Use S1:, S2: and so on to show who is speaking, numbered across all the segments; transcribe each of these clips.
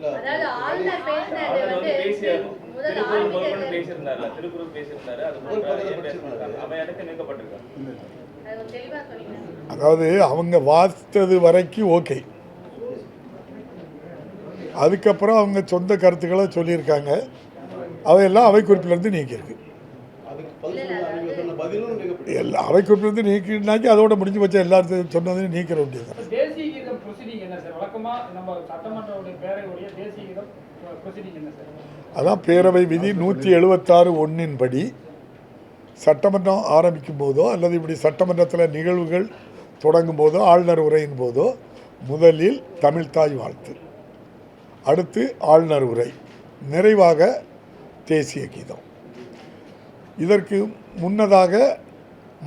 S1: அதாவது ஆளுநர் பேசினது வந்து
S2: பேசியிருந்தாரு அது
S3: அவங்க வாசித்தது வரைக்கும் ஓகே. அதுக்கப்புறம் அவங்க சொந்த கருத்துக்களை சொல்லியிருக்காங்க. அவையெல்லாம் அவை குறிப்பிலிருந்து நீக்கியிருக்கு எல்லா அவை குறிப்பிலிருந்து நீக்கினாக்கி அதோட முடிஞ்சு வச்ச எல்லாத்தையும் சொன்னதையும் நீக்கிற வேண்டியது
S4: ப்ரொசீடிங் நம்ம சட்டமன்றவுடைய பேரவையுடைய தேசிய கீதம் ப்ரொசீடிங் என்ன சார்?
S3: அதான் பேரவை விதி நூற்றி எழுபத்தாறு ஒன்றின் படி சட்டமன்றம் ஆரம்பிக்கும் போதோ அல்லது இப்படி சட்டமன்றத்தில் நிகழ்வுகள் தொடங்கும் போதோ ஆளுநர் உரையின் போதோ முதலில் தமிழ்தாய் வாழ்த்து. அடுத்து ஆளுநர் உரை நிறைவாக தேசிய கீதம். இதற்கு முன்னதாக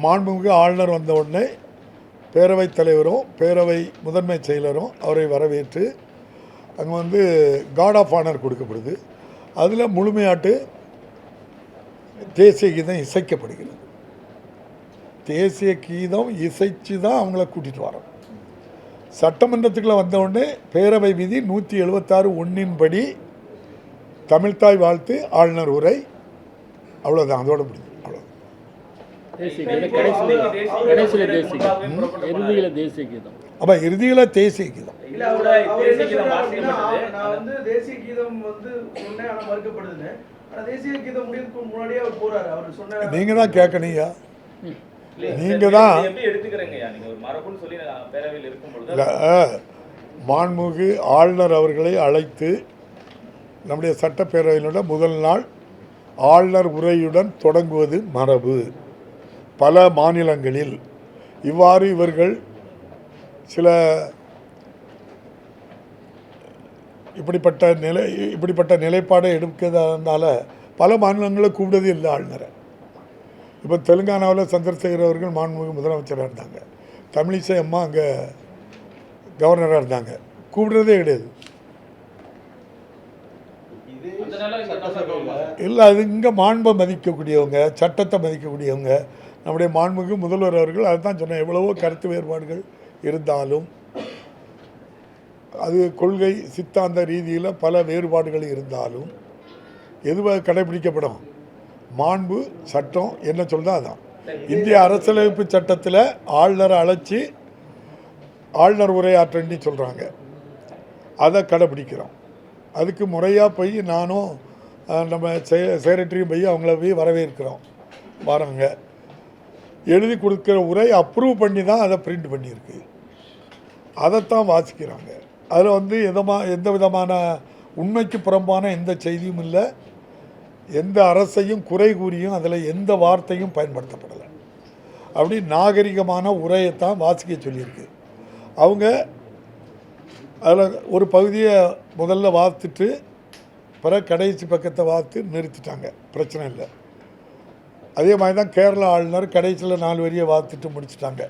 S3: மாண்புமிகு ஆளுநர் வந்த உடனே பேரவைத் தலைவரும் பேரவை முதன்மை செயலரும் அவரை வரவேற்று அங்கே வந்து கார்ட் ஆஃப் ஆனர் கொடுக்கப்படுது. அதில் முழுமையாட்டு தேசிய கீதம் இசைக்கப்படுகிறது. தேசிய கீதம் இசைச்சு தான் அவங்கள கூட்டிகிட்டு வரோம். சட்டமன்றத்துக்குள்ளே வந்தவுடனே பேரவை விதி நூற்றி எழுபத்தாறு ஒன்றின் படி தமிழ்தாய் வாழ்த்து ஆளுநர் உரை. அவ்வளோதான் அதோட முடிஞ்சு.
S5: தேசிய கீதம் கடைசியில் கடைசியில் தேசிய கீதம். இறுதியில் தேசிய கீதம்.
S3: அப்போ இறுதியில் தேசிய கீதம்.
S2: தேசிய
S6: வந்து மறுக்கப்படுதுன்னு
S3: நீங்கள் தான் கேட்கணுயா நீங்க தான்
S2: நீங்க
S3: மாண்புமிகு ஆளுநர் அவர்களை அழைத்து நம்முடைய சட்டப்பேரவையினோட முதல் நாள் ஆளுநர் உரையுடன் தொடங்குவது மரபு. பல மாநிலங்களில் இவ்வாறு இவர்கள் சில இப்படிப்பட்ட நிலை இப்படிப்பட்ட நிலைப்பாடை எடுக்கிறதுனால பல மாநிலங்களில் கூப்பிடுறது இல்லை ஆளுநரை. இப்போ தெலுங்கானாவில் சந்திரசேகர் அவர்கள் மாண்புமிகு முதலமைச்சராக இருந்தாங்க. தமிழிசை அம்மா அங்கே கவர்னராக இருந்தாங்க. கூப்பிடுறதே கிடையாது. இல்லை அது இங்கே மாண்பை மதிக்கக்கூடியவங்க சட்டத்தை மதிக்கக்கூடியவங்க நம்முடைய மாண்புமிகு முதல்வர் அவர்கள் அதுதான் சொன்னேன் எவ்வளவோ கருத்து வேறுபாடுகள் இருந்தாலும் அது கொள்கை சித்தாந்த ரீதியில் பல வேறுபாடுகள் இருந்தாலும் எதுவாக கடைபிடிக்கப்படும்? மாண்பு சட்டம் என்ன சொல்லுதோ அதான். இந்திய அரசியலமைப்பு சட்டத்தில் ஆளுநரை அழைச்சி ஆளுநர் உரையாற்றன்னு சொல்கிறாங்க அதை கடைபிடிக்கிறோம். அதுக்கு முறையாக போய் நானும் நம்ம செ செக்ரட்டரியும் போய் அவங்கள போய் வரவேற்கிறோம். வராங்க. எழுதி கொடுக்குற உரை அப்ரூவ் பண்ணி தான் அதை பிரிண்ட் பண்ணியிருக்கு. அதைத்தான் வாசிக்கிறாங்க. அதில் வந்து எதமா எந்த விதமான உண்மைக்கு புறம்பான எந்த செய்தியும் இல்லை. எந்த அரசையும் குறை கூறியும் அதில் எந்த வார்த்தையும் பயன்படுத்தப்படலை. அப்படி நாகரிகமான உரையைத்தான் வாசிக்க சொல்லியிருக்கு. அவங்க அதில் ஒரு பகுதியை முதல்ல வாத்துட்டு பிற கடைசி பக்கத்தை வாத்து நிறுத்திட்டாங்க. பிரச்சனை இல்லை. அதே மாதிரி தான் கேரளா ஆளுநர் கடைசியில் நாலு வரியை வாத்துட்டு முடிச்சிட்டாங்க.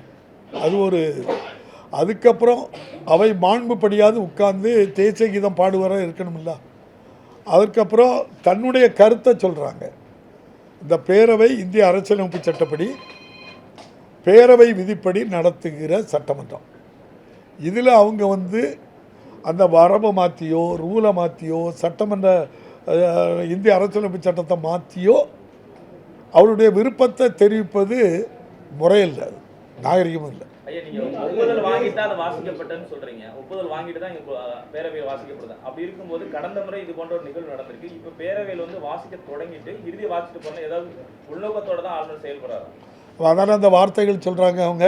S3: அது ஒரு அதுக்கப்புறம் அவை மாண்புப்படியாவது உட்கார்ந்து தேசிய கீதம் பாடுவர இருக்கணுமில்ல அதுக்கப்புறம் தன்னுடைய கருத்தை சொல்கிறாங்க இந்த பேரவை இந்திய அரசியலமைப்பு சட்டப்படி பேரவை விதிப்படி நடத்துகிற சட்டமன்றம். இதில் அவங்க வந்து அந்த வரம்பை மாற்றியோ ரூலை மாற்றியோ சட்டமன்ற இந்திய அரசியலமைப்பு சட்டத்தை மாற்றியோ அவருடைய விருப்பத்தை தெரிவிப்பது முறையில்லை அது நாகரிகமும் இல்லை.
S2: ஒப்புதல் வாங்கிட்டு அது வாசிக்கப்பட்டதுன்னு சொல்றீங்க. ஒப்புதல் வாங்கிட்டு தான் பேரவையில் வாசிக்கப்படுது. அப்படி இருக்கும்போது கடந்த முறை இது போன்ற ஒரு நிகழ்வு நடந்திருக்கு. இப்ப பேரவையில் வந்து வாசிக்க தொடங்கிட்டு இறுதி வாசிட்டு போன ஏதாவது உள்நோக்கத்தோட தான் ஆளுநர் செயல்படுறாரு.
S3: அதனால் அந்த வார்த்தைகள் சொல்கிறாங்க அவங்க?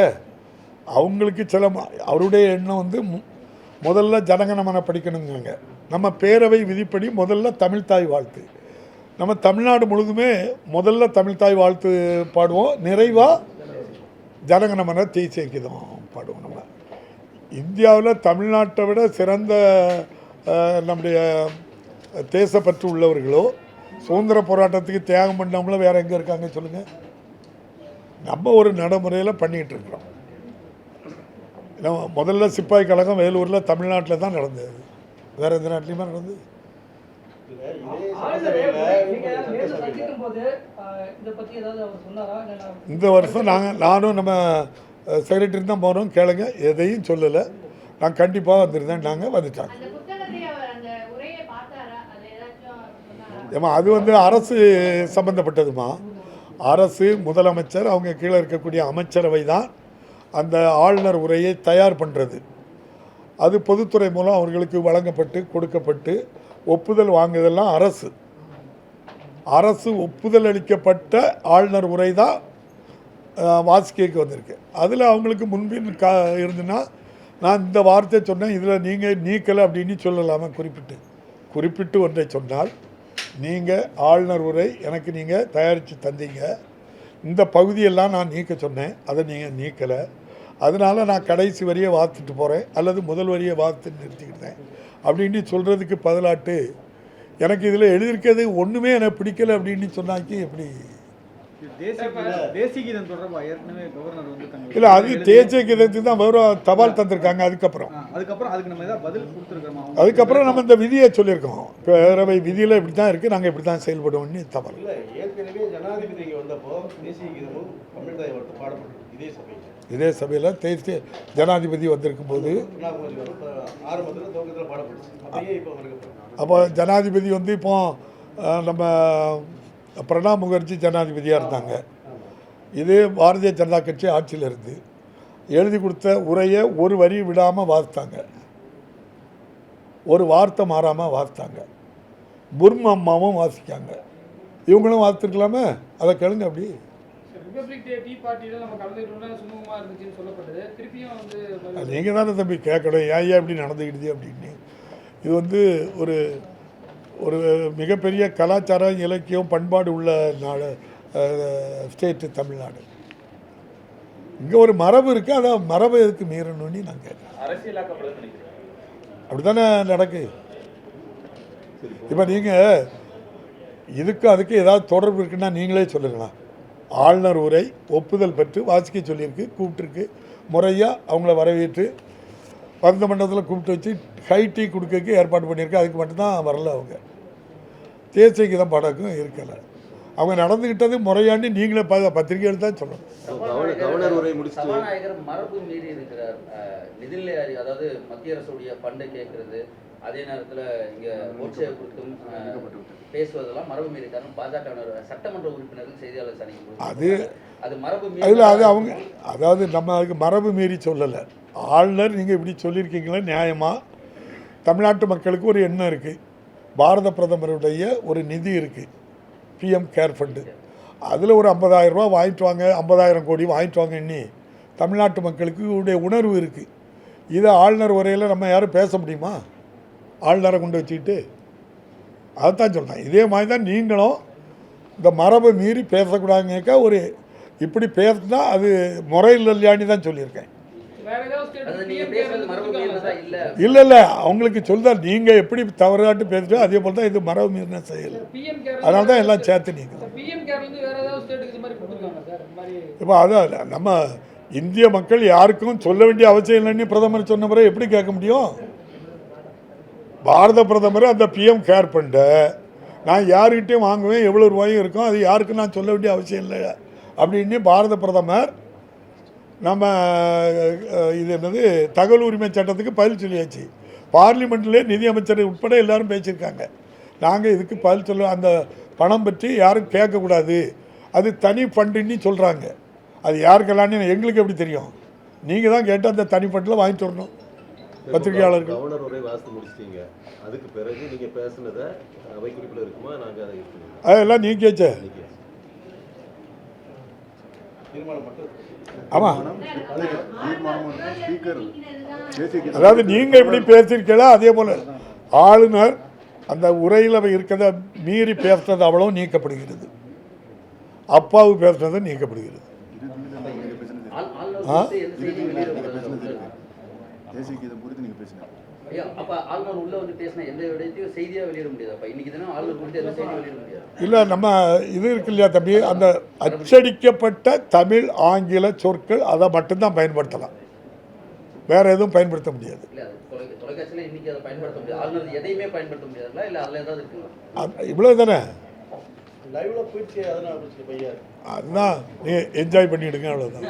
S3: அவங்களுக்கு சில அவருடைய எண்ணம் வந்து முதல்ல ஜனகணமன படிக்கணுங்காங்க நம்ம பேரவை விதிப்படி முதல்ல தமிழ்தாய் வாழ்த்து. நம்ம தமிழ்நாடு முழுதுமே முதல்ல தமிழ்தாய் வாழ்த்து பாடுவோம். நிறைவாக ஜனகணமன தேசிய கீதம் பாடுவோம் நம்ம. இந்தியாவில் தமிழ்நாட்டை விட சிறந்த நம்முடைய தேசப்பற்று உள்ளவர்களோ சுதந்திர போராட்டத்துக்கு தியாகம் பண்ணவங்களும் வேறு எங்கே இருக்காங்க சொல்லுங்கள் நம்ம ஒரு நடைமுறையில் பண்ணிகிட்டு இருக்கிறோம். முதல்ல சிப்பாய் கழகம் வேலூரில் தமிழ்நாட்டில் தான் நடந்தது. வேறு எந்த நாட்டிலையுமே நடந்தது. இந்த வருஷம் நாங்கள் நானும் நம்ம செக்ரட்டரி தான் போகிறோம் கேளுங்க எதையும் சொல்லலை. நான் கண்டிப்பாக வந்திருந்தேன் நாங்கள் வந்துட்டாங்க
S1: அந்த புத்தகத்தை அவர் அந்த உரையை பார்த்தாரா? அது ஏதாச்சும் சொன்னாரா?
S3: ஏமா அது வந்து அரசு சம்பந்தப்பட்டதுமா அரசு முதலமைச்சர் அவங்க கீழே இருக்கக்கூடிய அமைச்சரவை தான் அந்த ஆளுநர் உரையை தயார் பண்ணுறது அது பொதுத்துறை மூலம் அவர்களுக்கு வழங்கப்பட்டு கொடுக்கப்பட்டு ஒப்புதல் வாங்குதெல்லாம் அரசு. அரசு ஒப்புதல் அளிக்கப்பட்ட ஆளுநர் உரை தான் வாசிக்கைக்கு வந்திருக்கு. அதில் அவங்களுக்கு முன்பின் கா இருந்துன்னா நான் இந்த வார்த்தை சொன்னேன் இதில் நீங்கள் நீக்கலை அப்படின்னு சொல்லலாமா குறிப்பிட்டு. குறிப்பிட்டு ஒன்றை சொன்னால் நீங்கள் ஆளுநர் உரை எனக்கு நீங்கள் தயாரித்து தந்தீங்க. இந்த பகுதியெல்லாம் நான் நீக்க சொன்னேன் அதை நீங்கள் நீக்கலை. அதனால் நான் கடைசி வரியை வாத்துட்டு போகிறேன் அல்லது முதல் வரியை வாத்து நிறுத்திக்கிட்டேன். அப்படின்னு சொல்கிறதுக்கு பதிலாட்டு எனக்கு இதில் எழுதியிருக்கிறது ஒன்றுமே எனக்கு பிடிக்கல அப்படின்னு சொன்னாக்கி எப்படி இல்லை அது தேசிய கீதத்துக்கு தான் வெறும் தபால் தந்திருக்காங்க அதுக்கப்புறம்.
S7: அதுக்கப்புறம் அதுக்கு நம்ம ஏதாவது பதில் கொடுத்துருக்கோமா
S3: அதுக்கப்புறம் நம்ம இந்த விதியை சொல்லியிருக்கோம். பேரவை விதியில் இப்படி தான் இருக்குது நாங்கள் இப்படி தான் செயல்படுவோம்னு தபால்.
S8: இல்ல ஏற்கனவே ஜனாதிபதி இங்க வந்தப்போ தேசிய கீதமும் தமிழ்தாய் வாழ்த்து பாடப்பட்டது இதே சபையில்.
S3: இதே சபையில் தேசிய ஜனாதிபதி வந்திருக்கும் போது அப்போ ஜனாதிபதி வந்து இப்போ நம்ம பிரணாப் முகர்ஜி ஜனாதிபதியாக இருந்தாங்க. இதே பாரதிய ஜனதா கட்சி ஆட்சியில் இருந்து எழுதி கொடுத்த உரையை ஒரு வரி விடாமல் வாசித்தாங்க. ஒரு வார்த்தை மாறாமல் வாசித்தாங்க. புர்மா அம்மாவும் வாசிக்காங்க. இவங்களும் வாசித்துருக்கலாமே? அதை கேளுங்க அப்படி. நீங்கள் தானே தம்பி கேட்கணும். ஏன் ஏன் இப்படி நடந்துக்கிடுது அப்படின்னு. இது வந்து ஒரு ஒரு மிகப்பெரிய கலாச்சாரம் இலக்கியம் பண்பாடு உள்ள நாடு ஸ்டேட்டு தமிழ்நாடு. இங்கே ஒரு மரபு இருக்குது அதை மரபு எதுக்கு மீறணும்னு நான் கேட்குறேன் அப்படி தானே நடக்கு? இப்போ நீங்கள் இதுக்கு அதுக்கு ஏதாவது தொடர்பு இருக்குன்னா நீங்களே சொல்லுங்களாம் ஆளுநர் உரை ஒப்புதல் பெற்று வாசிக்க சொல்லியிருக்கு கூப்பிட்டுருக்கு முறையாக அவங்கள வரவேற்று பந்த மண்டபத்தில் கூப்பிட்டு வச்சு ஹை டீ கொடுக்கறதுக்கு ஏற்பாடு பண்ணியிருக்கு அதுக்கு மட்டும்தான் வரல அவங்க. தேசிய கீதம் பாடக்கும் இருக்கலை. அவங்க நடந்துக்கிட்டது முறையாண்டி நீங்களே ப பத்திரிகைகள் தான் சொல்லணும்.
S8: கவர்னர் உரை
S9: சபாநாயகர் மரபு மீறி இருக்கிறார். நிதிநிலை அதாவது மத்திய அரசுடைய ஃபண்டை கேட்கறது. அதே நேரத்துல இங்க மோட்சை குறித்தும் பேசுவதெல்லாம் மரபு மீறி காரணம் பாஜக சட்டமன்ற உறுப்பினர்கள் செய்தியாளர் சந்திக்கும்
S3: அது
S9: அது மரபு
S3: அதில் அது அவங்க அதாவது நம்ம அதுக்கு மரபு மீறி சொல்லலை. ஆளுநர் நீங்கள் இப்படி சொல்லியிருக்கீங்களே? நியாயமாக தமிழ்நாட்டு மக்களுக்கு ஒரு எண்ணம் இருக்குது பாரத பிரதமருடைய ஒரு நிதி இருக்குது பிஎம் கேர் ஃபண்டு. அதில் ஒரு 50000 ரூபா வாங்கிட்டு வாங்க ஐம்பதாயிரம் கோடி வாங்கிட்டு வாங்க எண்ணி தமிழ்நாட்டு மக்களுக்கு உடைய உணர்வு இருக்குது இதை ஆளுநர் உரையில் நம்ம யாரும் பேச முடியுமா? ஆளுநரை கொண்டு வச்சுக்கிட்டு. அதைத்தான் சொல்கிறேன் இதே மாதிரி தான் நீங்களும் இந்த மரபை மீறி பேசக்கூடாதுங்க ஒரு இப்படி பேசினா அது முறையில் இல்லையான்னு தான் சொல்லியிருக்கேன்.
S9: இல்ல?
S3: இல்லை இல்லை. அவங்களுக்கு சொல்லுதா நீங்கள் எப்படி தவறாட்டு பேசுகிறோ அதே போல் தான் இது மரபு மீறின செயல்.
S4: பிஎம் கேர்
S3: அதனால தான் எல்லாம் சேர்த்து நீங்கள்
S4: பிஎம் கேர்ல இருந்து வேற ஏதாவது ஸ்டேட்டுக்கு இது மாதிரி கொடுத்துருக்காங்க சார் இந்த மாதிரி
S3: இப்போ அதான் நம்ம இந்திய மக்கள் யாருக்கும் சொல்ல வேண்டிய அவசியம் இல்லைன்னு பிரதமர் சொன்ன பிறகு எப்படி கேட்க முடியும்? பாரத பிரதமர் அந்த பிஎம் கேர் ஃபண்டை நான் யாருக்கிட்டையும் வாங்குவேன் எவ்வளோ ரூபாயும் இருக்கும் அது யாருக்கும் நான் சொல்ல வேண்டிய அவசியம் இல்லை. அப்படின்னு பாரத பிரதமர் நம்ம இது என்னது தகவல் உரிமை சட்டத்துக்கு பதில் சொல்லியாச்சு. பார்லிமெண்ட்லேயே நிதியமைச்சர் உட்பட எல்லாரும் பேசியிருக்காங்க. நாங்கள் இதுக்கு பதில் சொல்ல அந்த பணம் பற்றி யாரும் கேட்கக்கூடாது. அது தனி ஃபண்டுன்னு சொல்கிறாங்க அது யாருக்கெல்லாம் எங்களுக்கு எப்படி தெரியும்? நீங்கள் தான் கேட்டு அந்த தனி ஃபண்டில் வாங்கிட்டு வரணும் பத்திரிகையாளர்கள்.
S8: கவர்னர் உரை வாசித்து முடிச்சிட்டீங்க. அதுக்கு பிறகு நீங்க பேசுனதை அவை குறிப்பில் இருக்குமா? நாங்க அதை யூஸ் பண்ணுவோம்
S3: அதெல்லாம் நீ கேச்ச
S8: தீர்மானம் மட்டும்
S3: ஆமாம் அதாவது நீங்கள் எப்படி பேசியிருக்கீங்களோ? அதே போல் ஆளுநர் அந்த உரையில் இருக்கிறத மீறி பேசுனது அவ்வளோ நீக்கப்படுகிறது. அப்பாவு பேசுனது நீக்கப்படுகிறது. ஆ? இல்லை நம்ம இது இருக்கு இல்லையா தம்பி? அந்த அச்சடிக்கப்பட்ட தமிழ் ஆங்கில சொற்கள் அதை மட்டும்தான் பயன்படுத்தலாம். வேற எதுவும் பயன்படுத்த முடியாது.
S9: இல்ல அது தொலை தொலைக்காட்சியில இன்னைக்கு அதை பயன்படுத்த முடியாது. ஆளுநர் எதையுமே பயன்படுத்த முடியாதுல்ல இல்ல அதுல ஏதாவது இருக்குங்களா?
S3: இவ்வளோ தானே? அதுதான் நீங்கள் என்ஜாய் பண்ணிவிடுங்க அவ்வளோதான்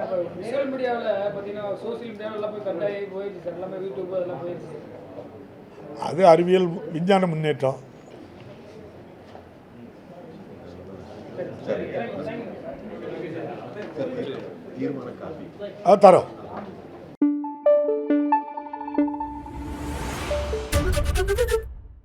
S4: சோசியல் மீடியாவில் பார்த்தீங்கன்னா சோசியல் மீடியாவில் எல்லாம் போய் கண்டாயி போயிடுச்சு சார். எல்லாமே யூடியூப் அதெல்லாம் போயிடுச்சு
S3: அது அறிவியல் விஞ்ஞான முன்னேற்றம். அது தரோம்.